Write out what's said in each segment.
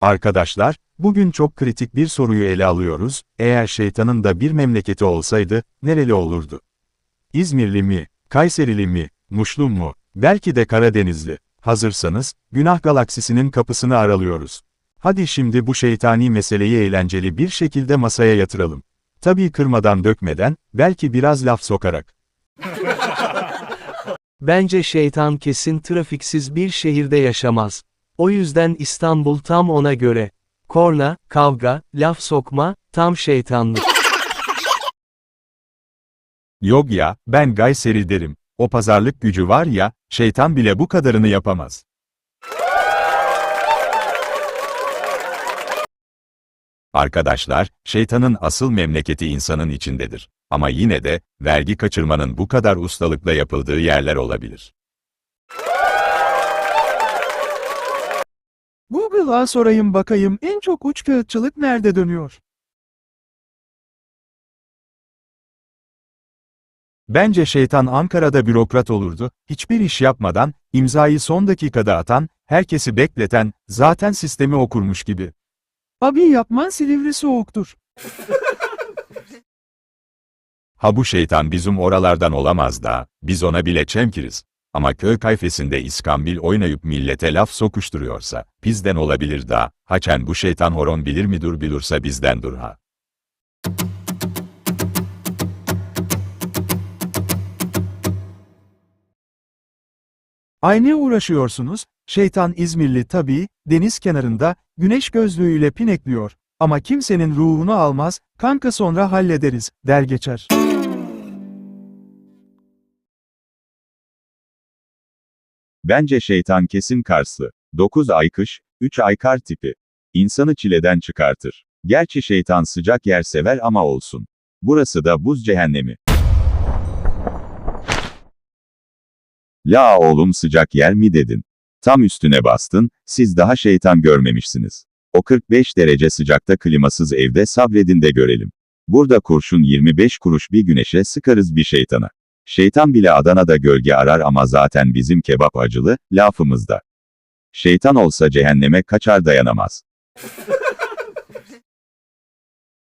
Arkadaşlar, bugün çok kritik bir soruyu ele alıyoruz. Eğer şeytanın da bir memleketi olsaydı, nereli olurdu? İzmirli mi, Kayserili mi, Muşlu mu, belki de Karadenizli. Hazırsanız, Günah Galaksisi'nin kapısını aralıyoruz. Hadi şimdi bu şeytani meseleyi eğlenceli bir şekilde masaya yatıralım. Tabii kırmadan dökmeden, belki biraz laf sokarak. Bence şeytan kesin trafiksiz bir şehirde yaşamaz. O yüzden İstanbul tam ona göre. Korna, kavga, laf sokma, tam şeytanlık. Yok ya, ben Gayseri derim. O pazarlık gücü var ya, şeytan bile bu kadarını yapamaz. Arkadaşlar, şeytanın asıl memleketi insanın içindedir. Ama yine de, vergi kaçırmanın bu kadar ustalıkla yapıldığı yerler olabilir. Google'a sorayım bakayım en çok uç kağıtçılık nerede dönüyor? Bence şeytan Ankara'da bürokrat olurdu, hiçbir iş yapmadan, imzayı son dakikada atan, herkesi bekleten, zaten sistemi okurmuş gibi. Abi yapman Silivri soğuktur. Ha bu şeytan bizim oralardan olamaz da, biz ona bile çemkiriz. Ama köy kayfesinde iskambil oynayıp millete laf sokuşturuyorsa, bizden olabilir da, haçen bu şeytan horon bilir midur bilursa bizden dur ha. Ay ne uğraşıyorsunuz? Şeytan İzmirli tabii, deniz kenarında, güneş gözlüğüyle pinekliyor. Ama kimsenin ruhunu almaz, kanka sonra hallederiz, der geçer. Bence şeytan kesin Karslı. 9 ay kış, 3 ay kar tipi. İnsanı çileden çıkartır. Gerçi şeytan sıcak yer sever ama olsun. Burası da buz cehennemi. La oğlum sıcak yer mi dedin? Tam üstüne bastın, siz daha şeytan görmemişsiniz. O 45 derece sıcakta klimasız evde sabredin de görelim. Burada kurşun 25 kuruş bir güneşe sıkarız bir şeytana. Şeytan bile Adana'da gölge arar ama zaten bizim kebap acılı, lafımızda. Şeytan olsa cehenneme kaçar dayanamaz.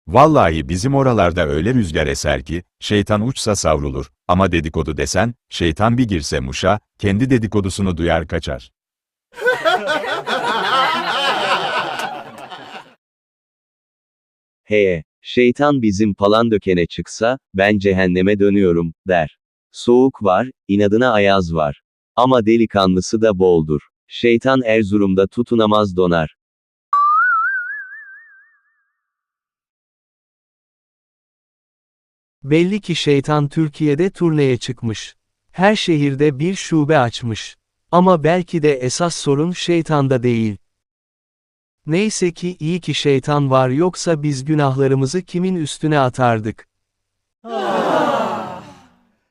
Vallahi bizim oralarda öyle rüzgar eser ki, şeytan uçsa savrulur, ama dedikodu desen, şeytan bir girse muşa, kendi dedikodusunu duyar kaçar. Heye, şeytan bizim Palandöken'e çıksa, ben cehenneme dönüyorum, der. Soğuk var, inadına ayaz var. Ama delikanlısı da boldur. Şeytan Erzurum'da tutunamaz donar. Belli ki şeytan Türkiye'de turneye çıkmış. Her şehirde bir şube açmış. Ama belki de esas sorun şeytanda değil. Neyse ki iyi ki şeytan var yoksa biz günahlarımızı kimin üstüne atardık.